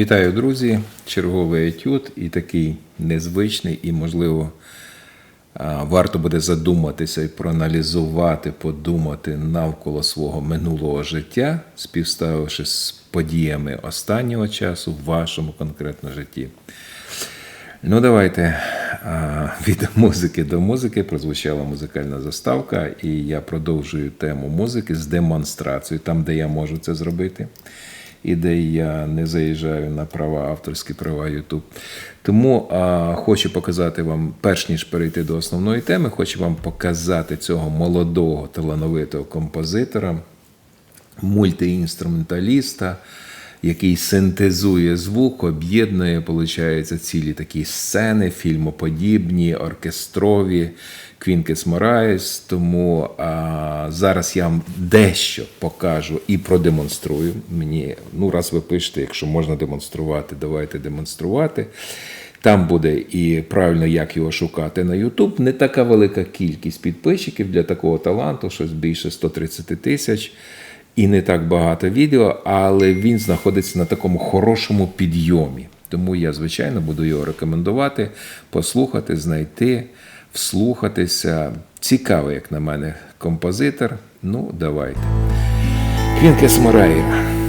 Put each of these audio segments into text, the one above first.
Вітаю, друзі! Черговий етюд і такий незвичний, і, можливо, варто буде задуматися і проаналізувати, подумати навколо свого минулого життя, співставивши з подіями останнього часу в вашому конкретно житті. Ну, давайте від музики до музики прозвучала музикальна заставка, і я продовжую тему музики з демонстрацією, там, де я можу це зробити, і де я не заїжджаю на права, авторські права YouTube. Тому а, хочу показати вам, перш ніж перейти до основної теми, хочу вам показати цього молодого талановитого композитора, мультиінструменталіста, який синтезує звук, об'єднує, виходить, цілі такі сцени, фільмоподібні, оркестрові, Квінкес Мораєс. Тому а, зараз я вам дещо покажу і продемонструю. Мені, ну, раз ви пишете, якщо можна демонструвати, давайте демонструвати. Там буде і правильно, як його шукати на YouTube. Не така велика кількість підписчиків для такого таланту, щось більше 130 тисяч. І не так багато відео, але він знаходиться на такому хорошому підйомі. Тому я, звичайно, буду його рекомендувати, послухати, знайти, вслухатися. Цікавий, як на мене, композитор. Ну, давайте. Квінкес Морайра.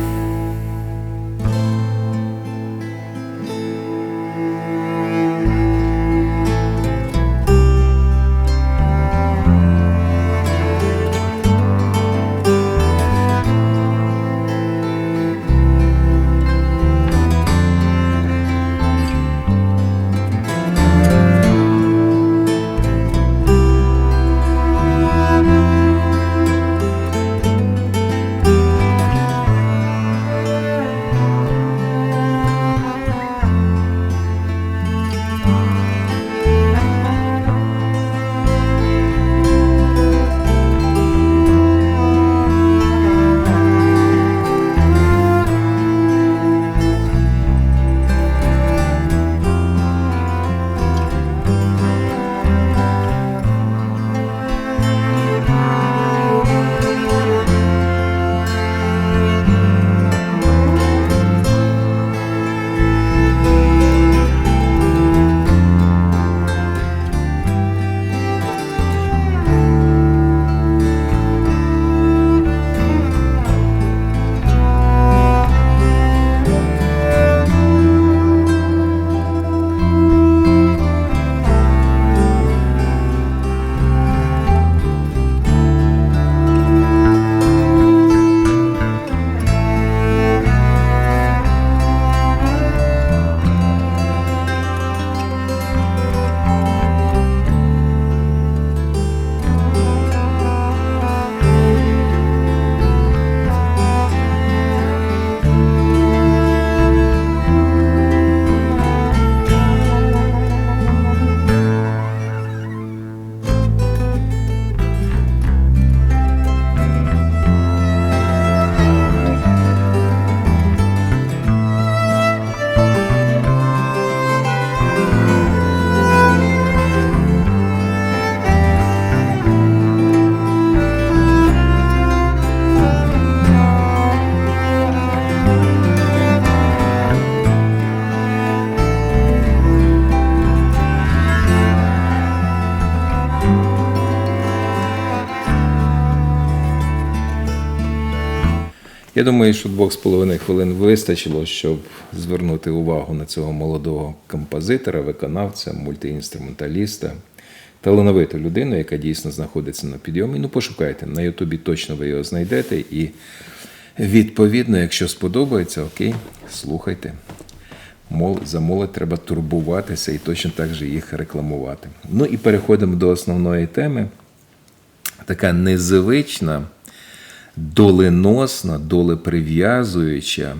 Я думаю, що двох з половиною хвилин вистачило, щоб звернути увагу на цього молодого композитора, виконавця, мультиінструменталіста талановиту людину, яка дійсно знаходиться на підйомі. Ну, пошукайте, на Ютубі точно ви його знайдете. І відповідно, якщо сподобається, окей, слухайте. Мол, за молодь треба турбуватися і точно так же їх рекламувати. Ну і переходимо до основної теми. Така незвична, доленосна, долеприв'язуюча,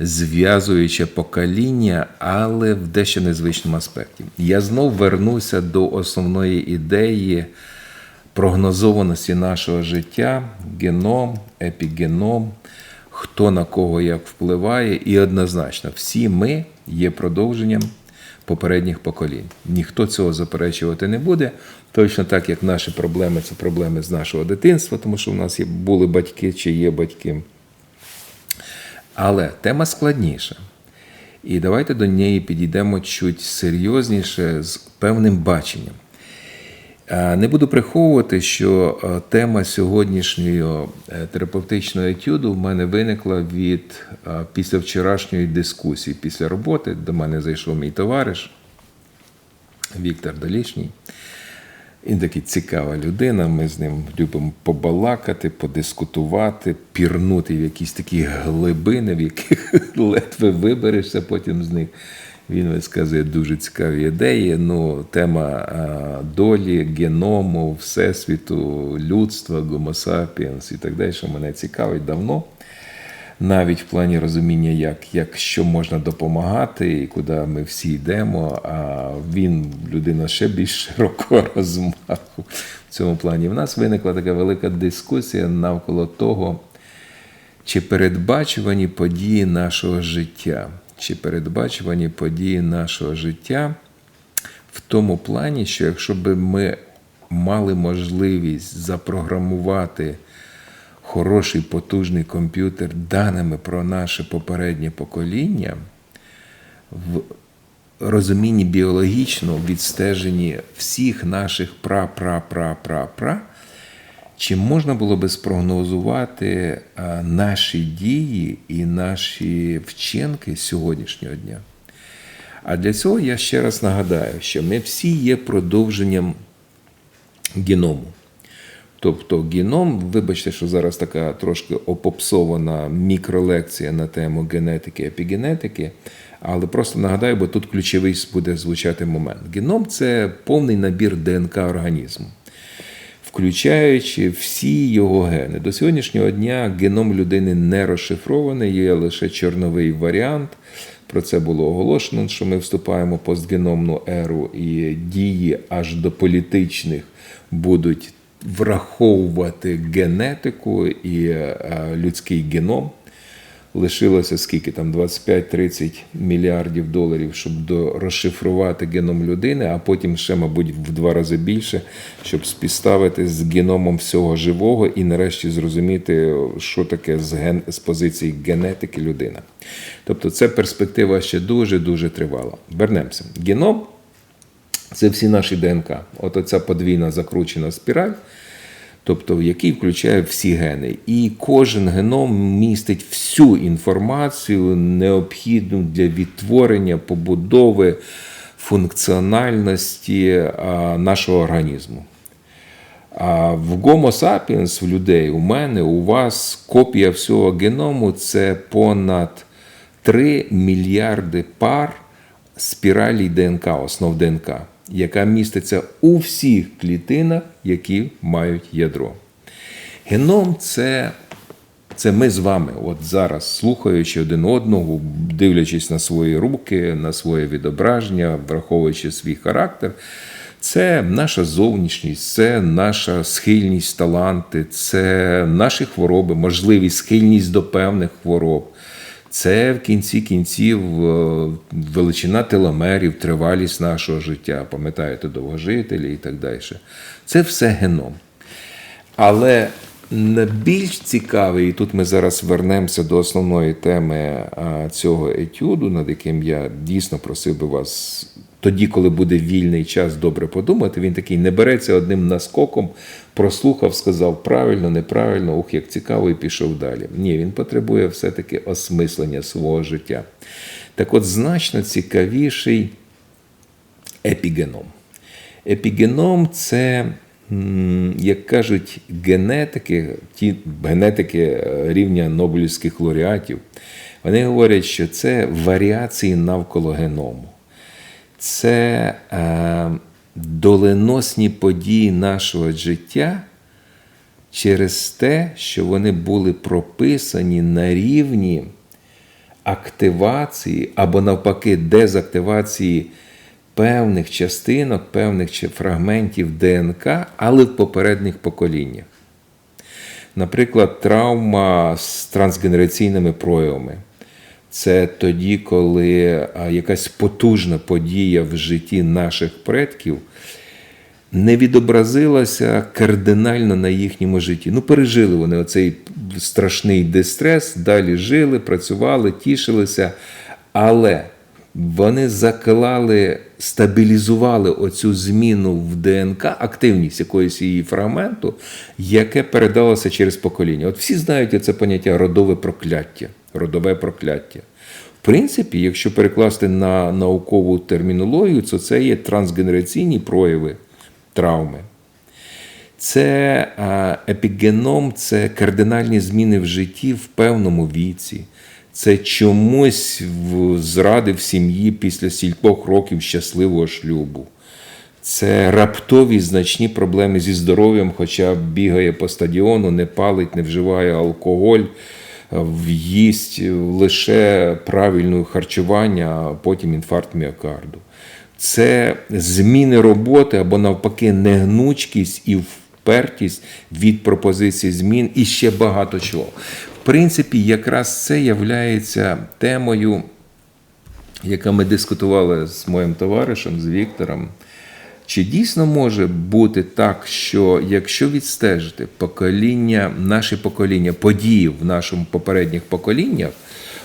зв'язуюче покоління, але в дещо незвичному аспекті. Я знов вернуся до основної ідеї прогнозованості нашого життя, геном, епігеном, хто на кого як впливає, і однозначно, всі ми є продовженням попередніх поколінь. Ніхто цього заперечувати не буде. Точно так, як наші проблеми це проблеми з нашого дитинства, тому що в нас є, були батьки чи є батьки. Але тема складніша. І давайте до неї підійдемо чуть серйозніше з певним баченням. Не буду приховувати, що тема сьогоднішнього е, терапевтичного етюду в мене виникла від після вчорашньої дискусії, після роботи. До мене зайшов мій товариш Віктор Долішній. Він такий цікава людина. Ми з ним любимо побалакати, подискутувати, пірнути в якісь такі глибини, в яких ледве виберешся потім з них. Він висказує дуже цікаві ідеї. Ну, Тема долі, геному, всесвіту, людства, sapiens і так далі, що мене цікавить давно навіть в плані розуміння, як як що можна допомагати і куди ми всі йдемо. А він людина ще більш широкого розмаху в цьому плані. В нас виникла така велика дискусія навколо того, чи передбачувані події нашого життя, чи передбачувані події нашого життя в тому плані, що якщо б ми мали можливість запрограмувати хороший потужний комп'ютер даними про наше попереднє покоління в розумінні біологічно відстеженні всіх наших пра-пра-пра-пра-пра, чи можна було би спрогнозувати наші дії і наші вчинки сьогоднішнього дня? А для цього я ще раз нагадаю, що ми всі є продовженням геному. Тобто геном, вибачте, що зараз така трошки опопсована мікролекція на тему генетики, і епігенетики, але просто нагадаю, бо тут ключовий буде звучати момент. Геном це повний набір ДНК організму, включаючи всі його гени. До сьогоднішнього дня геном людини не розшифрований, є лише чорновий варіант. Про це було оголошено, що ми вступаємо в постгеномну еру, і дії аж до політичних будуть враховувати генетику і е, людський геном. Лишилося скільки там 25-30 мільярдів доларів, щоб розшифрувати геном людини, а потім ще, мабуть, в два рази більше, щоб співставити з геномом всього живого і нарешті зрозуміти, що таке з ген з позиції генетики людина. Тобто, це перспектива ще дуже дуже тривала. Вернемося. Геном це всі наші ДНК. От оця подвійна закручена спіраль, тобто який включає всі гени. І кожен геном містить всю інформацію, необхідну для відтворення, побудови, функціональності нашого організму. А в Homo sapiens, в людей, у мене, у вас копія всього геному це понад 3 мільярди пар спіралей ДНК, основ ДНК яка міститься у всіх клітинах, які мають ядро. Геном це це ми з вами, от зараз, слухаючи один одного, дивлячись на свої руки, на своє відображення, враховуючи свій характер. Це наша зовнішність, це наша схильність, таланти, це наші хвороби, можливість схильність до певних хвороб. Це в кінці кінців е, величина теломерів, тривалість нашого життя, пам'ятаєте, довгожителі і так далі. Це все геном. Але найбільш цікавий, і тут ми зараз вернемося до основної теми цього етюду, над яким я дійсно просив би вас тоді, коли буде вільний час, добре подумати. Він такий не береться одним наскоком, прослухав, сказав правильно, неправильно, ух, як цікаво, і пішов далі. Ні, він потребує все-таки осмислення свого життя. Так от, значно цікавіший епігеном. Епігеном це, як кажуть генетики, ті генетики е, рівня Нобелівських лауреатів, вони говорять, що це варіації навколо геному. Це е, доленосні події нашого життя через те, що вони були прописані на рівні активації або навпаки дезактивації певних частинок, певних фрагментів ДНК, але в попередніх поколіннях. Наприклад, травма з трансгенераційними проявами. Це тоді, коли якась потужна подія в житті наших предків не відобразилася кардинально на їхньому житті. Ну, пережили вони оцей страшний дистрес, далі жили, працювали, тішилися, але вони заклали, стабілізували оцю зміну в ДНК, активність якоїсь її фрагменту, яке передалося через покоління. От всі знають це поняття родове прокляття. Родове прокляття. В принципі, якщо перекласти на наукову термінологію, то це є трансгенераційні прояви травми. Це епігеном, це кардинальні зміни в житті в певному віці. Це чомусь зради в сім'ї після стількох років щасливого шлюбу. Це раптові значні проблеми зі здоров'ям, хоча бігає по стадіону, не палить, не вживає алкоголь, їсть лише правильне харчування, а потім інфаркт міокарду. Це зміни роботи або навпаки негнучкість і впертість від пропозиції змін і ще багато чого. В принципі, якраз це є темою, яка ми дискутували з моїм товаришем, з Віктором. Чи дійсно може бути так, що якщо відстежити покоління, наші покоління, події в нашому попередніх поколіннях,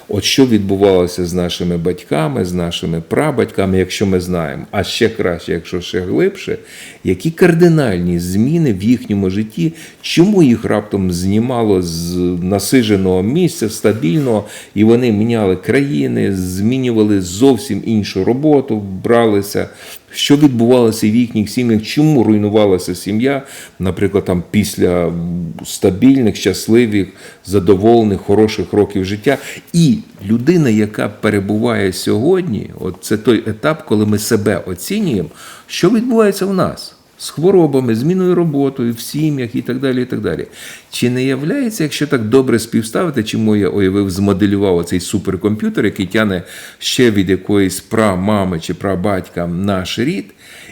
от що відбувалося з нашими батьками, з нашими прабатьками, якщо ми знаємо, а ще краще, якщо ще глибше, які кардинальні зміни в їхньому житті, чому їх раптом знімало з насиженого місця, стабільного, і вони міняли країни, змінювали зовсім іншу роботу, бралися. Що відбувалося в їхніх сім'ях? Чому руйнувалася сім'я, наприклад, там після стабільних, щасливих, задоволених, хороших років життя? І людина, яка перебуває сьогодні, от це той етап, коли ми себе оцінюємо, що відбувається в нас з хворобами, зміною роботою, в сім'ях і так далі. і так далі. Чи не являється, якщо так добре співставити, чому я уявив, змоделював цей суперкомп'ютер, який тяне ще від якоїсь прамами чи прабатька наш рід,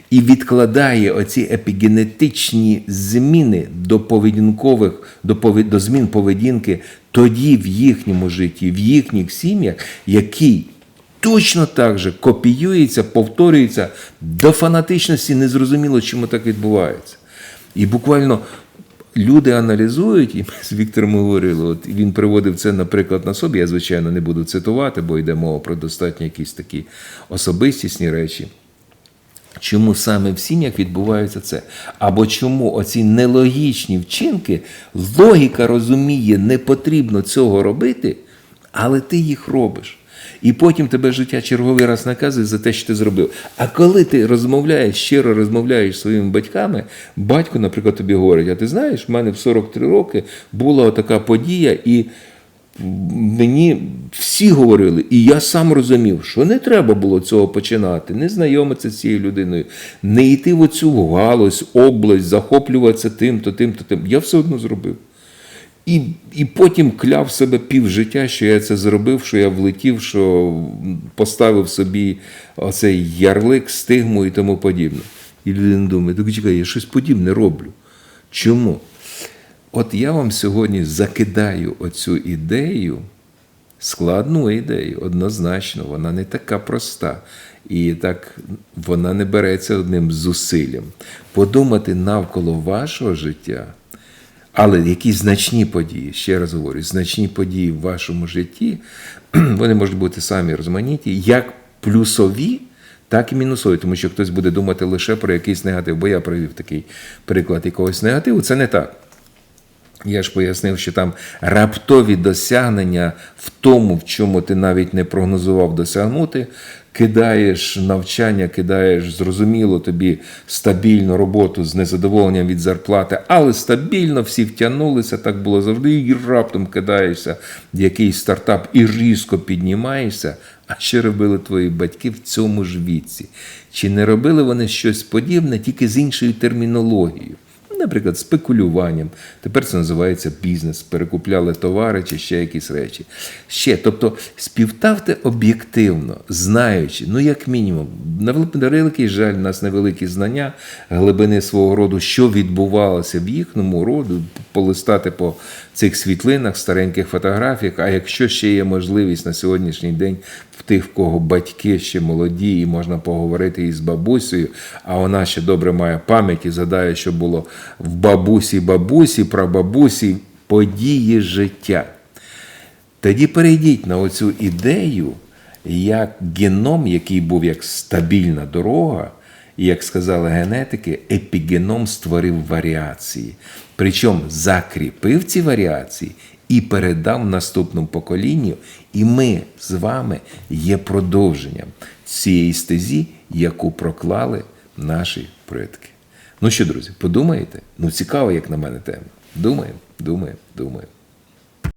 і відкладає оці епігенетичні зміни до поведінкових, до, повед... до змін поведінки тоді в їхньому житті, в їхніх сім'ях, які точно так же копіюється, повторюється до фанатичності, незрозуміло, чому так відбувається. І буквально люди аналізують, і ми з Віктором говорили, от він приводив це, наприклад, на собі. Я, звичайно, не буду цитувати, бо йде мова про достатньо якісь такі особистісні речі. Чому саме в сім'ях відбувається це? Або чому оці нелогічні вчинки, логіка розуміє, не потрібно цього робити, але ти їх робиш. І потім тебе життя черговий раз наказує за те, що ти зробив. А коли ти розмовляєш, щиро розмовляєш зі своїми батьками, батько, наприклад, тобі говорить: а ти знаєш, в мене в 43 роки була така подія, і мені всі говорили, і я сам розумів, що не треба було цього починати, не знайомитися з цією людиною, не йти в оцю галузь, область, захоплюватися тим-то, тим-то, тим. Я все одно зробив. І і потім кляв себе півжиття, що я це зробив, що я влетів, що поставив собі оцей ярлик, стигму і тому подібне. І людина думає, так чекай, я щось подібне роблю. Чому? От я вам сьогодні закидаю оцю ідею, складну ідею, однозначно, вона не така проста. І так вона не береться одним зусиллям. Подумати навколо вашого життя. Але якісь значні події, ще раз говорю, значні події в вашому житті, вони можуть бути самі розманіті, як плюсові, так і мінусові. Тому що хтось буде думати лише про якийсь негатив. Бо я провів такий приклад якогось негативу. Це не так. Я ж пояснив, що там раптові досягнення в тому, в чому ти навіть не прогнозував досягнути, кидаєш навчання, кидаєш зрозуміло тобі стабільну роботу з незадоволенням від зарплати, але стабільно всі втягнулися, так було завжди, і раптом кидаєшся в якийсь стартап і різко піднімаєшся. А що робили твої батьки в цьому ж віці? Чи не робили вони щось подібне тільки з іншою термінологією? Наприклад, спекулюванням. Тепер це називається бізнес. Перекупляли товари чи ще якісь речі. Ще, тобто, співставте об'єктивно, знаючи, ну як мінімум, на великий жаль, у нас невеликі знання глибини свого роду, що відбувалося в їхньому роду, полистати по цих світлинах, стареньких фотографіях. А якщо ще є можливість на сьогоднішній день в тих, в кого батьки ще молоді, і можна поговорити із бабусею, а вона ще добре має пам'ять і згадає, що було в бабусі, бабусі, прабабусі події життя. Тоді перейдіть на оцю ідею, як геном, який був як стабільна дорога, і як сказали генетики, епігеном створив варіації. Причому закріпив ці варіації і передав наступному поколінню. І ми з вами є продовженням цієї стезі, яку проклали наші предки. Ну що, друзі, подумаєте? Ну, цікаво, як на мене тема. Думаємо, думаємо, думаємо.